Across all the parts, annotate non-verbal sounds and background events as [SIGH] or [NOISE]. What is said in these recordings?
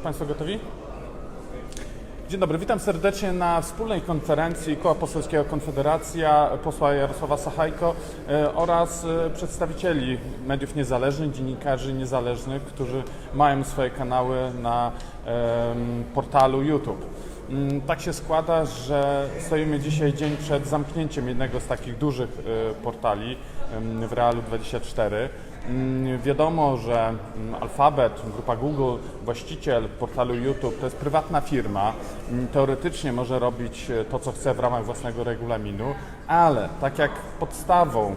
Już Państwo gotowi? Dzień dobry, witam serdecznie na wspólnej konferencji Koła Poselskiego Konfederacja, posła Jarosława Sachajko e, oraz e, przedstawicieli mediów niezależnych, dziennikarzy niezależnych, którzy mają swoje kanały na portalu YouTube. Mm, Tak się składa, że stoimy dzisiaj dzień przed zamknięciem jednego z takich dużych e, portali w Realu 24. Mm, Wiadomo, że mm, Alphabet, grupa Google, właściciel portalu YouTube to jest prywatna firma. Mm, Teoretycznie może robić e, to, co chce w ramach własnego regulaminu, ale tak jak podstawą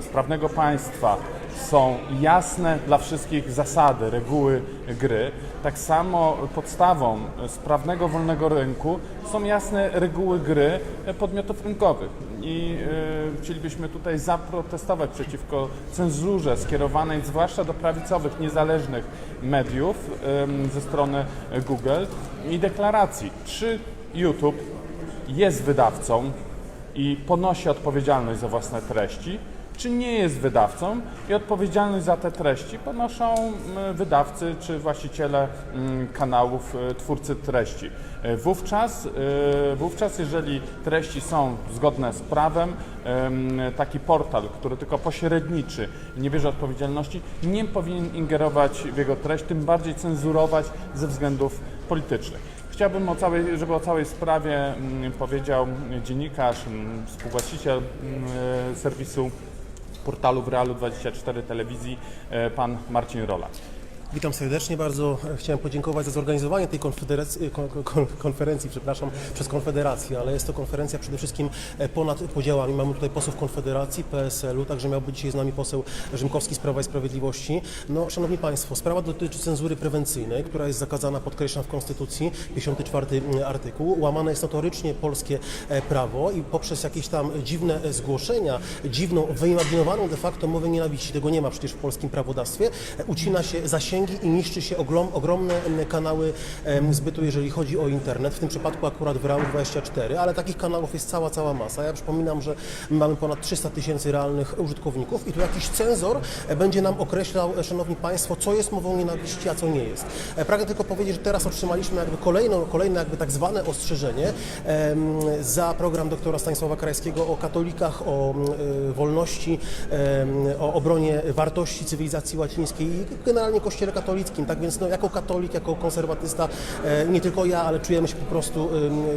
sprawnego państwa są jasne dla wszystkich zasady, reguły gry, tak samo podstawą sprawnego wolnego rynku są jasne reguły gry podmiotów rynkowych. I y, chcielibyśmy tutaj zaprotestować przeciwko cenzurze skierowanej zwłaszcza do prawicowych, niezależnych mediów ym, ze strony Google i deklaracji, czy YouTube jest wydawcą i ponosi odpowiedzialność za własne treści, czy nie jest wydawcą i odpowiedzialność za te treści ponoszą wydawcy czy właściciele kanałów, y, twórcy treści. Y, Wówczas, y, wówczas, jeżeli treści są zgodne z prawem, taki portal, który tylko pośredniczy, nie bierze odpowiedzialności, nie powinien ingerować w jego treść, tym bardziej cenzurować ze względów politycznych. Chciałbym, o całej, żeby o całej sprawie powiedział dziennikarz, współwłaściciel serwisu portalu w Realu 24 telewizji, e, pan Marcin Rola. Witam serdecznie bardzo. Chciałem podziękować za zorganizowanie tej kon, konferencji, przepraszam, przez Konfederację, ale jest to konferencja przede wszystkim e, ponad podziałami. Mamy tutaj posłów Konfederacji, PSL-u, także miał być dzisiaj z nami poseł Rzymkowski z Prawa i Sprawiedliwości. No, Szanowni Państwo, sprawa dotyczy cenzury prewencyjnej, która jest zakazana, podkreślam, w Konstytucji, 54 artykuł. Łamane jest notorycznie polskie e, prawo i poprzez jakieś tam dziwne e, zgłoszenia, dziwną, wyimaginowaną de facto mowę nienawiści, tego nie ma przecież w polskim prawodawstwie, e, ucina się zasięgi i niszczy się ogrom, ogromne kanały zbytu, jeżeli chodzi o internet, w tym przypadku akurat w Realu 24, ale takich kanałów jest cała, cała masa. Ja przypominam, że mamy ponad 300 tysięcy realnych użytkowników i tu jakiś cenzor e, będzie nam określał, e, Szanowni Państwo, co jest mową nienawiści, a co nie jest. E, Pragnę tylko powiedzieć, że teraz otrzymaliśmy jakby kolejną, kolejne jakby tak zwane ostrzeżenie za program doktora Stanisława Krajskiego o katolikach, o wolności, o obronie wartości cywilizacji łacińskiej i generalnie Kościele katolickim. Tak więc no, jako katolik, jako konserwatysta, e, nie tylko ja, ale czujemy się po prostu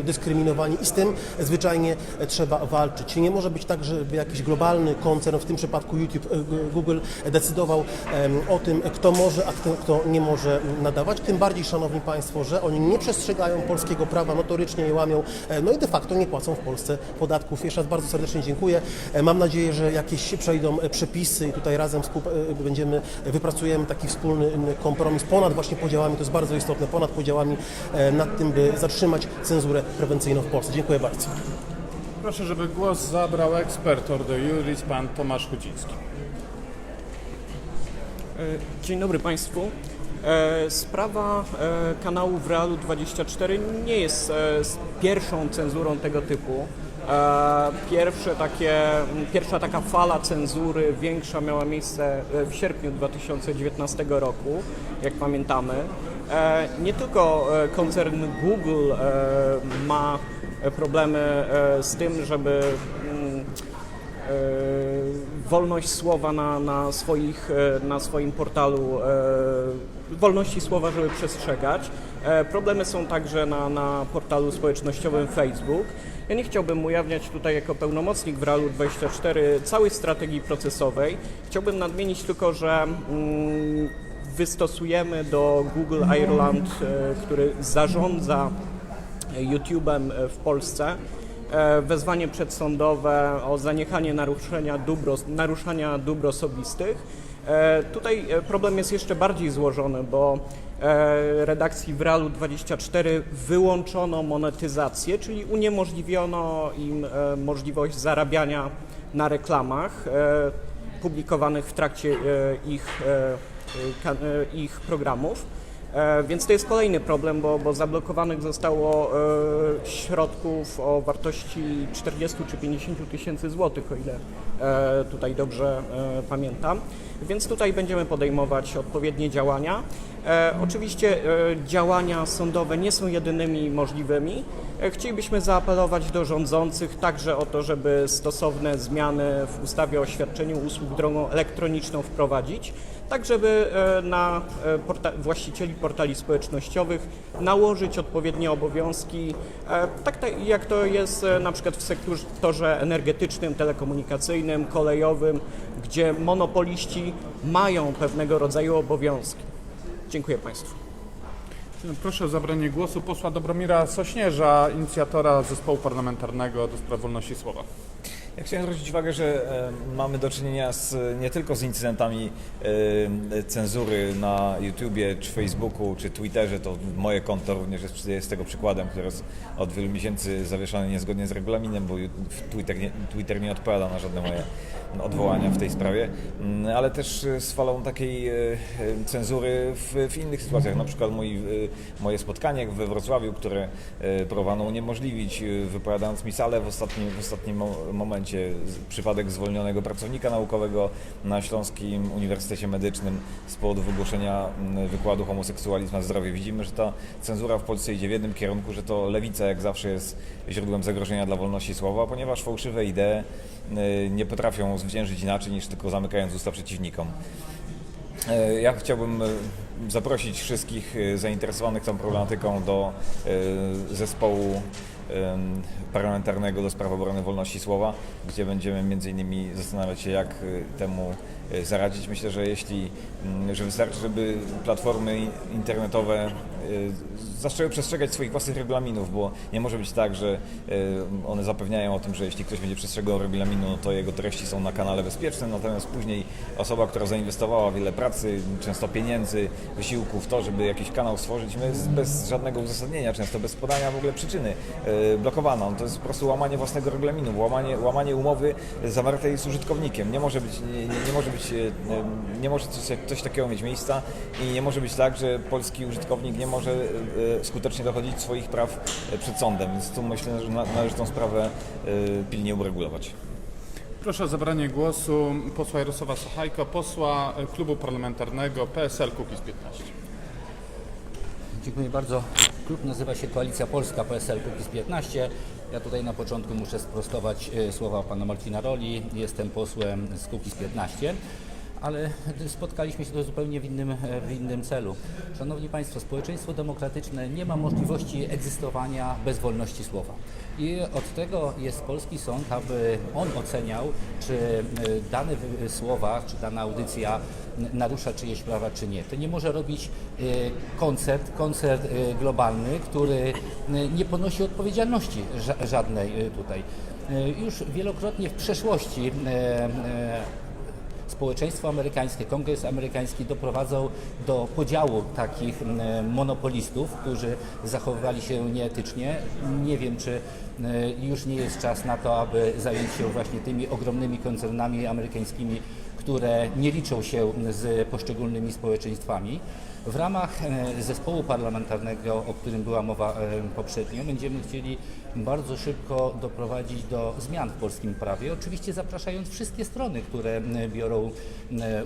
dyskryminowani i z tym zwyczajnie e, trzeba walczyć. Nie może być tak, żeby jakiś globalny koncern, w tym przypadku YouTube, e, Google, decydował o tym, kto może, a kto, nie może nadawać. Tym bardziej, Szanowni Państwo, że oni nie przestrzegają polskiego prawa, notorycznie je łamią, no i de facto nie płacą w Polsce podatków. Jeszcze raz bardzo serdecznie dziękuję. Mam nadzieję, że jakieś przejdą przepisy i tutaj razem będziemy, wypracujemy taki wspólny kompromis ponad właśnie podziałami, to jest bardzo istotne, ponad podziałami e, nad tym, by zatrzymać cenzurę prewencyjną w Polsce. Dziękuję bardzo. Proszę, żeby głos zabrał ekspert Ordo Juris, pan Tomasz Chudziński. E, Dzień dobry Państwu. E, Sprawa kanału w Realu 24 nie jest pierwszą cenzurą tego typu. E, Pierwsze takie, pierwsza taka fala cenzury większa miała miejsce e, w sierpniu 2019 roku, jak pamiętamy. E, Nie tylko koncern Google ma problemy z tym, żeby mm, wolność słowa na, na, swoich, na swoim portalu, wolności słowa, żeby przestrzegać. Problemy są także na, na portalu społecznościowym Facebook. Ja nie chciałbym ujawniać tutaj jako pełnomocnik w Realu 24 całej strategii procesowej. Chciałbym nadmienić tylko, że mm, wystosujemy do Google Ireland, e, który zarządza YouTube'em e, w Polsce. e, Wezwanie przedsądowe o zaniechanie naruszenia dóbr, naruszania dóbr osobistych. E, Tutaj e, problem jest jeszcze bardziej złożony, bo e, redakcji w Realu 24 wyłączono monetyzację, czyli uniemożliwiono im możliwość zarabiania na reklamach publikowanych w trakcie ich, ich programów. E, Więc to jest kolejny problem, bo, bo zablokowanych zostało e, środków o wartości 40 czy 50 tysięcy złotych, o ile e, tutaj dobrze pamiętam. Więc tutaj będziemy podejmować odpowiednie działania. Oczywiście działania sądowe nie są jedynymi możliwymi. Chcielibyśmy zaapelować do rządzących także o to, żeby stosowne zmiany w ustawie o świadczeniu usług drogą elektroniczną wprowadzić, tak żeby e, na e, porta- właścicieli portali społecznościowych nałożyć odpowiednie obowiązki, e, tak ta- jak to jest na przykład w sektorze energetycznym, telekomunikacyjnym, kolejowym, gdzie monopoliści mają pewnego rodzaju obowiązki. Dziękuję Państwu. Proszę o zabranie głosu posła Dobromira Sośnierza, inicjatora zespołu parlamentarnego do spraw wolności słowa. Ja chciałem zwrócić uwagę, że e, mamy do czynienia z, nie tylko z incydentami e, cenzury na YouTubie, czy Facebooku, czy Twitterze. To moje konto również jest, jest tego przykładem, które jest od wielu miesięcy zawieszone niezgodnie z regulaminem, bo Twitter nie, Twitter nie odpowiada na żadne moje odwołania w tej sprawie, Mm, ale też e, z falą takiej cenzury w, w innych sytuacjach. Na przykład e, moje spotkanie we Wrocławiu, które próbowano uniemożliwić, wypowiadając mi salę w ostatnim, w ostatnim mo- Przypadek zwolnionego pracownika naukowego na Śląskim Uniwersytecie Medycznym z powodu wygłoszenia mm, wykładu homoseksualizm na zdrowie. Widzimy, że ta cenzura w Polsce idzie w jednym kierunku, że to lewica jak zawsze jest źródłem zagrożenia dla wolności słowa, ponieważ fałszywe idee e, nie potrafią zwyciężyć inaczej niż tylko zamykając usta przeciwnikom. E, Ja chciałbym e, zaprosić wszystkich e, zainteresowanych tą problematyką do e, zespołu em, parlamentarnego do spraw obrony wolności słowa, gdzie będziemy między innymi zastanawiać się, jak temu zaradzić. Myślę, że jeśli, mm, że wystarczy, żeby platformy internetowe zaczęły przestrzegać swoich własnych regulaminów, bo nie może być tak, że one zapewniają o tym, że jeśli ktoś będzie przestrzegał regulaminu, to jego treści są na kanale bezpiecznym, natomiast później osoba, która zainwestowała wiele pracy, często pieniędzy, wysiłku w to, żeby jakiś kanał stworzyć, my bez żadnego uzasadnienia, często bez podania w ogóle przyczyny, e, blokowano. To jest po prostu łamanie własnego regulaminu, łamanie, łamanie umowy zawartej z użytkownikiem. Nie może być, nie, nie, może być, e, nie może coś, coś takiego mieć miejsca i nie może być tak, że polski użytkownik nie może e, skutecznie dochodzić swoich praw e, przed sądem. Więc tu myślę, że na- należy tą sprawę e, pilnie uregulować. Proszę o zabranie głosu posła Jarosława Sachajko, posła e, klubu parlamentarnego PSL Kukiz 15. Dziękuję bardzo. Klub nazywa się Koalicja Polska PSL Kukiz 15. Ja tutaj na początku muszę sprostować e, słowa pana Marcina Roli. Jestem posłem z Kukiz 15. Ale spotkaliśmy się tu zupełnie w innym, e, w innym celu. Szanowni Państwo, społeczeństwo demokratyczne nie ma możliwości egzystowania bez wolności słowa. I od tego jest polski sąd, aby on oceniał, czy e, dane wy- słowa, czy dana audycja narusza czyjeś prawa, czy nie. To nie może robić e, koncert, koncert e, globalny, który e, nie ponosi odpowiedzialności ża- żadnej e, tutaj. E, Już wielokrotnie w przeszłości e, e, społeczeństwo amerykańskie, kongres amerykański doprowadzał do podziału takich m, monopolistów, którzy zachowywali się nieetycznie. Nie wiem, czy e, już nie jest czas na to, aby zająć się właśnie tymi ogromnymi koncernami amerykańskimi, które nie liczą się z poszczególnymi społeczeństwami. W ramach e, zespołu parlamentarnego, o którym była mowa e, poprzednio, będziemy chcieli bardzo szybko doprowadzić do zmian w polskim prawie, oczywiście zapraszając wszystkie strony, które m, biorą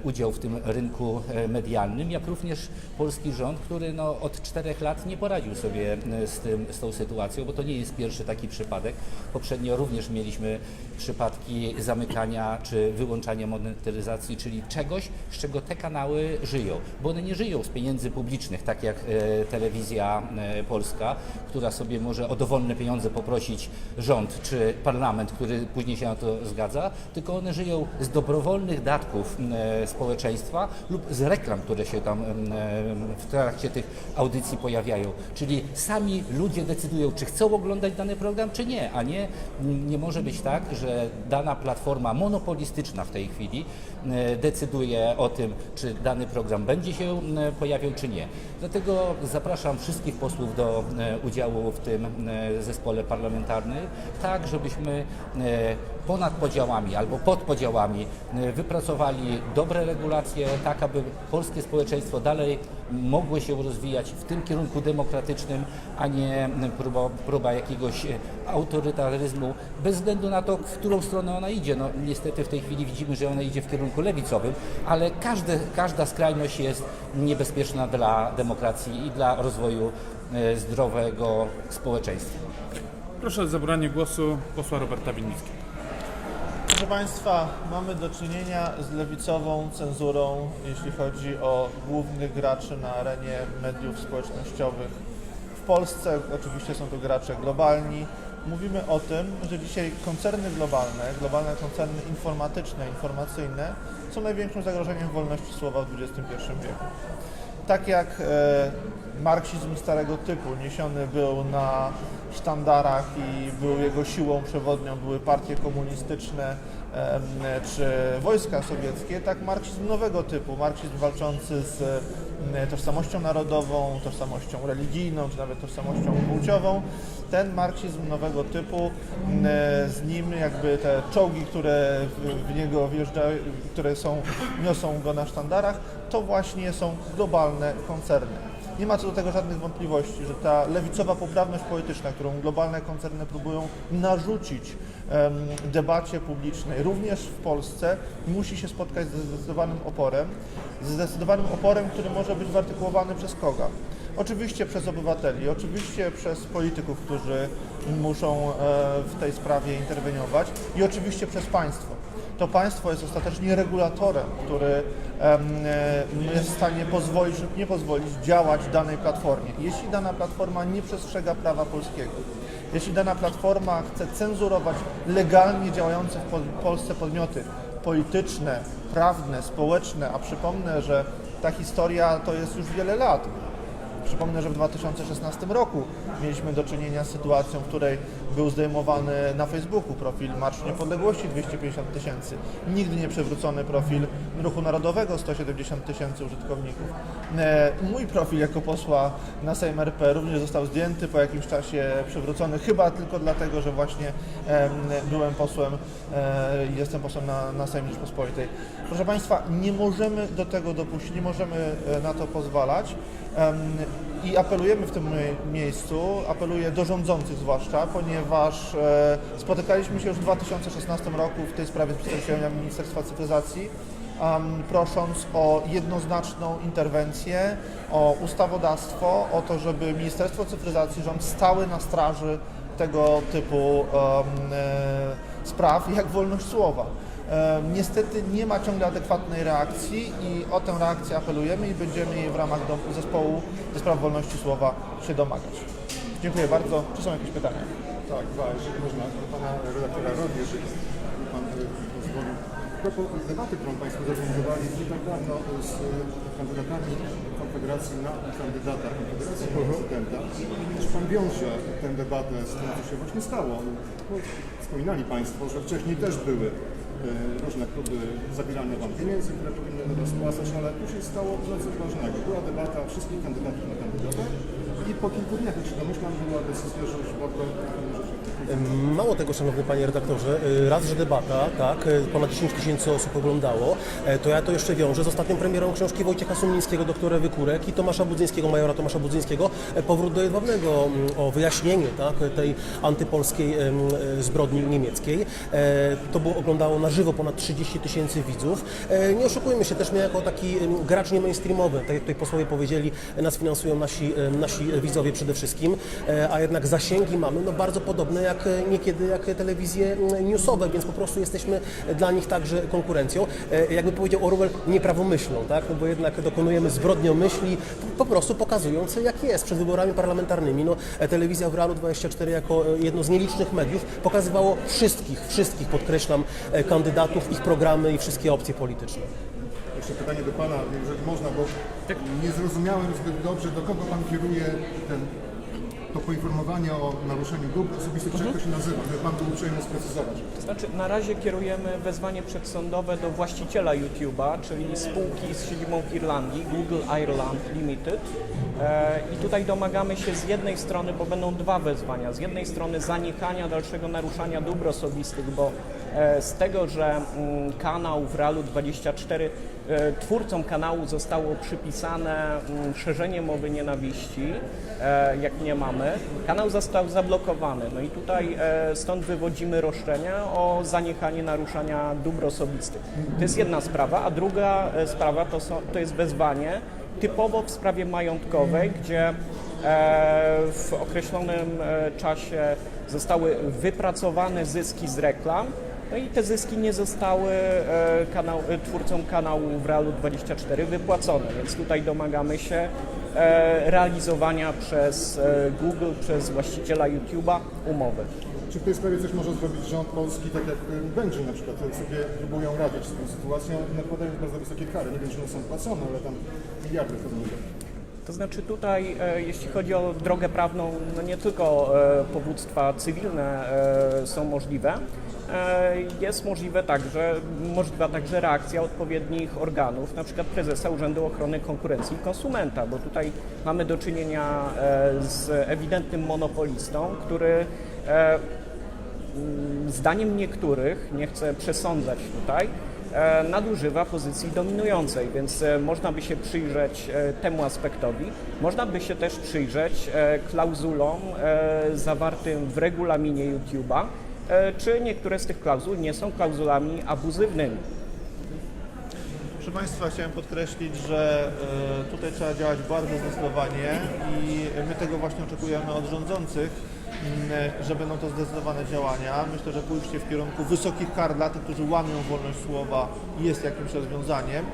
udział w tym rynku e, medialnym, jak również polski rząd, który no, od czterech lat nie poradził sobie z, tym, z tą sytuacją, bo to nie jest pierwszy taki przypadek. Poprzednio również mieliśmy przypadki zamykania czy wyłączania monetyzacji, czyli czegoś, z czego te kanały żyją, bo one nie żyją z pieniędzy publicznych, tak jak e, telewizja e, polska, która sobie może o dowolne pieniądze poprosić rząd czy parlament, który później się na to zgadza, tylko one żyją z dobrowolnych datków e, społeczeństwa lub z reklam, które się tam e, w trakcie tych audycji pojawiają. Czyli sami ludzie decydują, czy chcą oglądać dany program, czy nie, a nie, nie może być tak, że dana platforma monopolistyczna w tej chwili decyduje o tym, czy dany program będzie się e, pojawiał, czy nie. Dlatego zapraszam wszystkich posłów do e, udziału w tym e, zespole parlamentarnym, tak żebyśmy e, ponad podziałami albo pod podziałami e, wypracowali dobre regulacje, tak aby polskie społeczeństwo dalej mogło się rozwijać w tym kierunku demokratycznym, a nie próba, próba jakiegoś e, autorytaryzmu, bez względu na to, w którą stronę ona idzie. No, niestety w tej chwili widzimy, że ona idzie w kierunku lewicowym, ale każde, każda skrajność jest niebezpieczna dla demokracji i dla rozwoju e, zdrowego społeczeństwa. Proszę o zabranie głosu posła Roberta Winnickiego. Proszę Państwa, mamy do czynienia z lewicową cenzurą, jeśli chodzi o głównych graczy na arenie mediów społecznościowych. W Polsce oczywiście są to gracze globalni. Mówimy o tym, że dzisiaj koncerny globalne, globalne koncerny informatyczne, informacyjne są największym zagrożeniem wolności słowa w XXI wieku. Tak jak e, marksizm starego typu niesiony był na sztandarach i był jego siłą przewodnią, były partie komunistyczne czy wojska sowieckie, tak marksizm nowego typu, marksizm walczący z tożsamością narodową, tożsamością religijną, czy nawet tożsamością płciową, ten marksizm nowego typu, z nim jakby te czołgi, które w niego wjeżdżają, które są, niosą go na sztandarach, to właśnie są globalne koncerny. Nie ma co do tego żadnych wątpliwości, że ta lewicowa poprawność polityczna, którą globalne koncerny próbują narzucić debacie publicznej, również w Polsce, musi się spotkać ze zdecydowanym oporem, ze zdecydowanym oporem, który może być wyartykułowany przez koga? Oczywiście przez obywateli, oczywiście przez polityków, którzy muszą e, w tej sprawie interweniować i oczywiście przez państwo to państwo jest ostatecznie regulatorem, który e, jest w stanie pozwolić lub nie pozwolić działać danej platformie. Jeśli dana platforma nie przestrzega prawa polskiego, jeśli dana platforma chce cenzurować legalnie działające w Pol- Polsce podmioty polityczne, prawne, społeczne, a przypomnę, że ta historia to jest już wiele lat. Przypomnę, że w 2016 roku mieliśmy do czynienia z sytuacją, w której był zdejmowany na Facebooku profil Marszu Niepodległości 250 tysięcy. Nigdy nie profil Ruchu Narodowego 170 tysięcy użytkowników. E, Mój profil jako posła na Sejm RP również został zdjęty, po jakimś czasie przywrócony, chyba tylko dlatego, że właśnie em, byłem posłem e, jestem posłem na, na Sejm Rzeczpospolitej. Proszę Państwa, nie możemy do tego dopuścić, nie możemy e, na to pozwalać. I apelujemy w tym mie- miejscu, apeluję do rządzących zwłaszcza, ponieważ spotykaliśmy się już w 2016 roku w tej sprawie z przedstawicielami Ministerstwa Cyfryzacji, prosząc o jednoznaczną interwencję, o ustawodawstwo, o to, żeby Ministerstwo Cyfryzacji, rząd stały na straży tego typu e, spraw, [LAUGHS] jak wolność słowa. Niestety nie ma ciągle adekwatnej reakcji i o tę reakcję apelujemy i będziemy jej w ramach zespołu do spraw wolności słowa się domagać. Dziękuję bardzo. Czy są jakieś pytania? Tak, dwa, jeżeli można, do pana redaktora Rodi, jeżeli pan e, pozwoli. A propos debaty, którą Państwo zorganizowali nie tak dawno z e, kandydatami Konfederacji na kandydata Konfederacji na prezydenta. Czy Pan wiąże tę debatę z tym, co się właśnie stało? No, wspominali Państwo, że wcześniej też były e, różne próby zabierania Wam pieniędzy, które powinny do Was spłacać, ale tu się stało coś ważnego. Była debata wszystkich kandydatów na kandydata i po kilku dniach, się domyślam, była decyzja, że już się Mało tego, szanowny panie redaktorze, y, raz, że debata, tak, y, ponad 10 tysięcy osób oglądało, e, to ja to jeszcze wiążę z ostatnią premierą książki Wojciecha Sumińskiego, doktora Wykórek i Tomasza Budzyńskiego, majora Tomasza Budzyńskiego, e, Powrót do Jedwabnego, o wyjaśnienie tak, tej antypolskiej e, zbrodni niemieckiej. To było oglądało na żywo ponad 30 tysięcy widzów. Nie oszukujmy się, też my jako taki gracz nie mainstreamowy, tak jak tutaj posłowie powiedzieli, nas finansują nasi, nasi widzowie przede wszystkim, e, a jednak zasięgi mamy no, bardzo podobne jak e, niekiedy jak telewizje newsowe, więc po prostu jesteśmy dla nich także konkurencją. E, Jakby powiedział Orwell, nieprawomyślną, tak? no bo jednak dokonujemy zbrodniomyśli, po prostu pokazując jak jest przed wyborami parlamentarnymi. No, e, telewizja w Realu 24 jako e, jedno z nielicznych mediów pokazywało wszystkich, wszystkich podkreślam, e, kandydatów, ich programy i wszystkie opcje polityczne. Jeszcze pytanie do Pana, jeżeli można, bo nie zrozumiałem zbyt dobrze, do kogo Pan kieruje ten to poinformowanie o naruszeniu dóbr osobistych, czy jak to się nazywa? Gdyby Pan był uprzejmy sprecyzować. To znaczy, na razie kierujemy wezwanie przedsądowe do właściciela YouTube'a, czyli spółki z siedzibą w Irlandii, Google Ireland Limited. E, I tutaj domagamy się z jednej strony, bo będą dwa wezwania, z jednej strony zanikania dalszego naruszania dóbr osobistych, bo e, z tego, że mm, kanał w Realu 24 e, twórcom kanału zostało przypisane mm, szerzenie mowy nienawiści, e, jak nie mamy, kanał został zablokowany. No i tutaj e, stąd wywodzimy roszczenia o zaniechanie naruszania dóbr osobistych. To jest jedna sprawa, a druga e, sprawa to, są, to jest wezwanie typowo w sprawie majątkowej, gdzie e, w określonym e, czasie zostały wypracowane zyski z reklam, no i te zyski nie zostały e, kanał, e, twórcom kanału w Realu 24 wypłacone, więc tutaj domagamy się e, realizowania przez Google, przez właściciela YouTube'a umowy. Czy w tej sprawie coś może zrobić rząd polski, tak jak Węgrzy na przykład, sobie próbują radzić z tą sytuacją, nakładając bardzo wysokie kary. Nie wiem, czy one są płacone, ale tam miliardy pewnie. To znaczy tutaj, jeśli chodzi o drogę prawną, no nie tylko powództwa cywilne są możliwe, jest możliwe także, możliwa także reakcja odpowiednich organów, na przykład prezesa Urzędu Ochrony Konkurencji i Konsumenta, bo tutaj mamy do czynienia e, z ewidentnym monopolistą, który e, mm, zdaniem niektórych, nie chcę przesądzać tutaj, e, nadużywa pozycji dominującej, więc e, można by się przyjrzeć e, temu aspektowi. Można by się też przyjrzeć e, klauzulom e, zawartym w regulaminie YouTube'a, e, czy niektóre z tych klauzul nie są klauzulami abuzywnymi. Proszę Państwa, chciałem podkreślić, że e, tutaj trzeba działać bardzo zdecydowanie i my tego właśnie oczekujemy od rządzących, m, że będą to zdecydowane działania. Myślę, że pójście w kierunku wysokich kar dla tych, którzy łamią wolność słowa jest jakimś rozwiązaniem,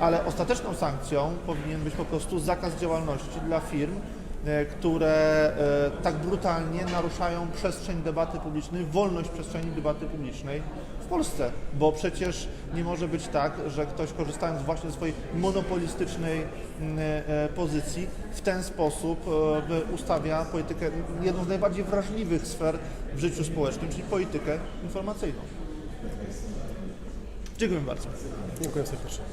ale ostateczną sankcją powinien być po prostu zakaz działalności dla firm, e, które e, tak brutalnie naruszają przestrzeń debaty publicznej, wolność przestrzeni debaty publicznej w Polsce, bo przecież nie może być tak, że ktoś korzystając właśnie ze swojej monopolistycznej mm, e, pozycji w ten sposób e, ustawia politykę, jedną z najbardziej wrażliwych sfer w życiu społecznym, czyli politykę informacyjną. Dziękuję bardzo. Dziękuję serdecznie.